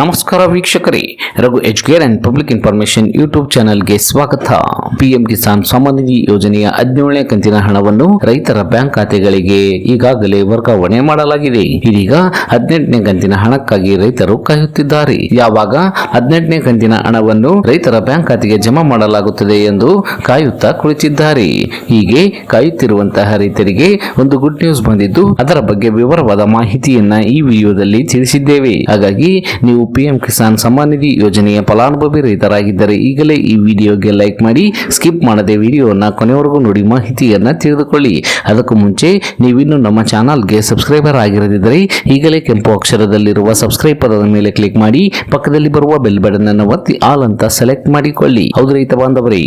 ನಮಸ್ಕಾರ ವೀಕ್ಷಕರೇ, Raghu Educare and public information YouTube ಚಾನೆಲ್ಗೆ ಸ್ವಾಗತ. ಪಿಎಂ ಕಿಸಾನ್ ನಿಧಿ ಯೋಜನೆಯ ಹದಿನೇಳನೇ ಕಂತಿನ ಹಣವನ್ನು ರೈತರ ಬ್ಯಾಂಕ್ ಖಾತೆಗಳಿಗೆ ಈಗಾಗಲೇ ವರ್ಗಾವಣೆ ಮಾಡಲಾಗಿದೆ. ಇದೀಗ ಹದಿನೆಂಟನೇ ಕಂತಿನ ಹಣಕ್ಕಾಗಿ ರೈತರು ಕಾಯುತ್ತಿದ್ದಾರೆ. ಯಾವಾಗ ಹದಿನೆಂಟನೇ ಕಂತಿನ ಹಣವನ್ನು ರೈತರ ಬ್ಯಾಂಕ್ ಖಾತೆಗೆ ಜಮಾ ಮಾಡಲಾಗುತ್ತದೆ ಎಂದು ಕಾಯುತ್ತಾ ಕುಳಿತಿದ್ದಾರೆ. ಹೀಗೆ ಕಾಯುತ್ತಿರುವಂತಹ ರೈತರಿಗೆ ಒಂದು ಗುಡ್ ನ್ಯೂಸ್ ಬಂದಿದ್ದು, ಅದರ ಬಗ್ಗೆ ವಿವರವಾದ ಮಾಹಿತಿಯನ್ನ ಈ ವಿಡಿಯೋದಲ್ಲಿ ತಿಳಿಸಿದ್ದೇವೆ. ಹಾಗಾಗಿ ನೀವು ಪಿಎಂ ಕಿಸಾನ್ ಸಮ್ಮಾನ್ ನಿಧಿ ಯೋಜನೆಯ ಫಲಾನುಭವಿ ರೈತರಾಗಿದ್ದರೆ ಈಗಲೇ ಈ ವಿಡಿಯೋಗೆ ಲೈಕ್ ಮಾಡಿ, ಸ್ಕಿಪ್ ಮಾಡದೆ ವಿಡಿಯೋನ ಕೊನೆವರೆಗೂ ನೋಡಿ ಮಾಹಿತಿಯನ್ನು ತಿಳಿದುಕೊಳ್ಳಿ. ಅದಕ್ಕೂ ಮುಂಚೆ ನೀವಿನ್ನು ನಮ್ಮ ಚಾನಲ್ಗೆ ಸಬ್ಸ್ಕ್ರೈಬರ್ ಆಗಿರದಿದ್ದರೆ ಈಗಲೇ ಕೆಂಪು ಅಕ್ಷರದಲ್ಲಿರುವ ಸಬ್ಸ್ಕ್ರೈಬ್ ಪದದ ಮೇಲೆ ಕ್ಲಿಕ್ ಮಾಡಿ, ಪಕ್ಕದಲ್ಲಿ ಬರುವ ಬೆಲ್ ಬಟನ್ ಅನ್ನು ಒತ್ತಿ ಆಲ್ ಅಂತ ಸೆಲೆಕ್ಟ್ ಮಾಡಿಕೊಳ್ಳಿ. ಹೌದು ರೈತ ಬಾಂಧವರೇ,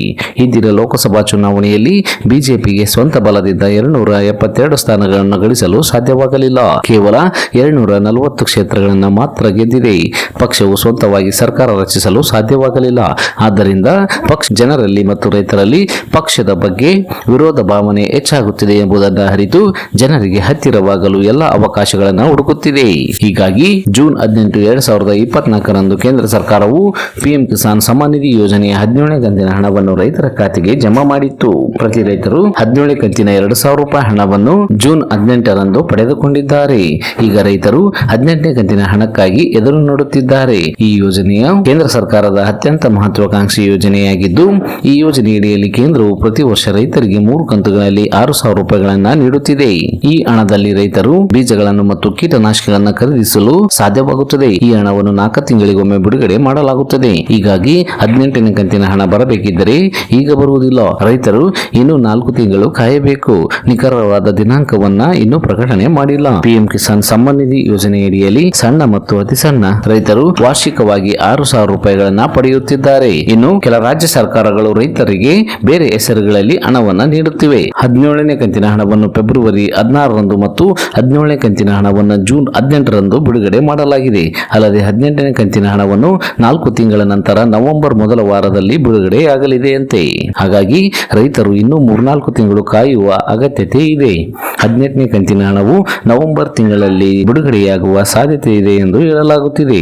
ಇಂದಿನ ಲೋಕಸಭಾ ಚುನಾವಣೆಯಲ್ಲಿ ಬಿಜೆಪಿಗೆ ಸ್ವಂತ ಬಲದಿಂದ ಎರಡುನೂರ ಎಪ್ಪತ್ತೆರಡು ಸ್ಥಾನಗಳನ್ನು ಗಳಿಸಲು ಸಾಧ್ಯವಾಗಲಿಲ್ಲ. ಕೇವಲ ಎರಡ್ನೂರ ನಲವತ್ತು ಕ್ಷೇತ್ರಗಳನ್ನು ಮಾತ್ರ ಗೆದ್ದಿದೆ. ಪಕ್ಷವು ಸ್ವಂತವಾಗಿ ಸರ್ಕಾರ ರಚಿಸಲು ಸಾಧ್ಯವಾಗಲಿಲ್ಲ. ಆದ್ದರಿಂದ ಪಕ್ಷ ಜನರಲ್ಲಿ ಮತ್ತು ರೈತರಲ್ಲಿ ಪಕ್ಷದ ಬಗ್ಗೆ ವಿರೋಧ ಭಾವನೆ ಹೆಚ್ಚಾಗುತ್ತಿದೆ ಎಂಬುದನ್ನು ಅರಿತು ಜನರಿಗೆ ಹತ್ತಿರವಾಗಲು ಎಲ್ಲ ಅವಕಾಶಗಳನ್ನು ಹುಡುಕುತ್ತಿದೆ. ಹೀಗಾಗಿ ಜೂನ್ ಹದಿನೆಂಟು ಎರಡ್ ಸಾವಿರದ ಇಪ್ಪತ್ನಾಲ್ಕರಂದು ಕೇಂದ್ರ ಸರ್ಕಾರವು ಪಿಎಂ ಕಿಸಾನ್ ಸಮ್ಮಾನ್ ನಿಧಿ ಯೋಜನೆಯ ಹದಿನೇಳನೇ ಕಂತಿನ ಹಣವನ್ನು ರೈತರ ಖಾತೆಗೆ ಜಮಾ ಮಾಡಿತ್ತು. ಪ್ರತಿ ರೈತರು ಹದಿನೇಳನೇ ಕಂತಿನ ಎರಡು ಸಾವಿರ ರೂಪಾಯಿ ಹಣವನ್ನು ಜೂನ್ ಹದಿನೆಂಟರಂದು ಪಡೆದುಕೊಂಡಿದ್ದಾರೆ. ಈಗ ರೈತರು ಹದಿನೆಂಟನೇ ಕಂತಿನ ಹಣಕ್ಕಾಗಿ ಎದುರು ನೋಡುತ್ತಿದ್ದಾರೆ ಈ ಯೋಜನೆಯ ಕೇಂದ್ರ ಸರ್ಕಾರದ ಅತ್ಯಂತ ಮಹತ್ವಾಕಾಂಕ್ಷಿ ಯೋಜನೆಯಾಗಿದ್ದು, ಈ ಯೋಜನೆಯಡಿಯಲ್ಲಿ ಕೇಂದ್ರವು ಪ್ರತಿ ವರ್ಷ ರೈತರಿಗೆ ಮೂರು ಕಂತುಗಳಲ್ಲಿ ಆರು ಸಾವಿರ ರೂಪಾಯಿಗಳನ್ನು ನೀಡುತ್ತಿದೆ. ಈ ಹಣದಲ್ಲಿ ರೈತರು ಬೀಜಗಳನ್ನು ಮತ್ತು ಕೀಟನಾಶಕಗಳನ್ನು ಖರೀದಿಸಲು ಸಾಧ್ಯವಾಗುತ್ತದೆ. ಈ ಹಣವನ್ನು ನಾಲ್ಕು ತಿಂಗಳಿಗೊಮ್ಮೆ ಬಿಡುಗಡೆ ಮಾಡಲಾಗುತ್ತದೆ. ಹೀಗಾಗಿ ಹದಿನೆಂಟನೇ ಕಂತಿನ ಹಣ ಬರಬೇಕಿದ್ದರೆ ಈಗ ಬರುವುದಿಲ್ಲ. ರೈತರು ಇನ್ನು ನಾಲ್ಕು ತಿಂಗಳು ಕಾಯಬೇಕು. ನಿಖರವಾದ ದಿನಾಂಕವನ್ನ ಇನ್ನೂ ಪ್ರಕಟಣೆ ಮಾಡಿಲ್ಲ. ಪಿಎಂ ಕಿಸಾನ್ ಸಮ್ಮಾನ್ ನಿಧಿ ಯೋಜನೆಯಡಿಯಲ್ಲಿ ಸಣ್ಣ ಮತ್ತು ಅತಿ ಸಣ್ಣ ರೈತರು ವಾರ್ಷಿಕವಾಗಿ ಆರು ಸಾವಿರ ರೂಪಾಯಿಗಳನ್ನ ಪಡೆಯುತ್ತಿದ್ದಾರೆ. ಇನ್ನು ಕೆಲ ರಾಜ್ಯ ಸರ್ಕಾರಗಳು ರೈತರಿಗೆ ಬೇರೆ ಹೆಸರುಗಳಲ್ಲಿ ಹಣವನ್ನ ನೀಡುತ್ತಿವೆ. ಹದಿನೇಳನೇ ಕಂತಿನ ಹಣವನ್ನು ಫೆಬ್ರವರಿ ಹದಿನಾರರಂದು ಮತ್ತು ಹದಿನೇಳನೇ ಕಂತಿನ ಹಣವನ್ನು ಜೂನ್ ಹದಿನೆಂಟರಂದು ಬಿಡುಗಡೆ ಮಾಡಲಾಗಿದೆ. ಅಲ್ಲದೆ ಹದಿನೆಂಟನೇ ಕಂತಿನ ಹಣವನ್ನು ನಾಲ್ಕು ತಿಂಗಳ ನಂತರ ನವೆಂಬರ್ ಮೊದಲ ವಾರದಲ್ಲಿ ಬಿಡುಗಡೆಯಾಗಲಿದೆಯಂತೆ. ಹಾಗಾಗಿ ರೈತರು ಇನ್ನೂ ಮೂರ್ನಾಲ್ಕು ತಿಂಗಳು ಕಾಯುವ ಅಗತ್ಯತೆ ಇದೆ. ಹದಿನೆಂಟನೇ ಕಂತಿನ ಹಣವು ನವೆಂಬರ್ ತಿಂಗಳಲ್ಲಿ ಬಿಡುಗಡೆಯಾಗುವ ಸಾಧ್ಯತೆ ಇದೆ ಎಂದು ಹೇಳಲಾಗುತ್ತಿದೆ.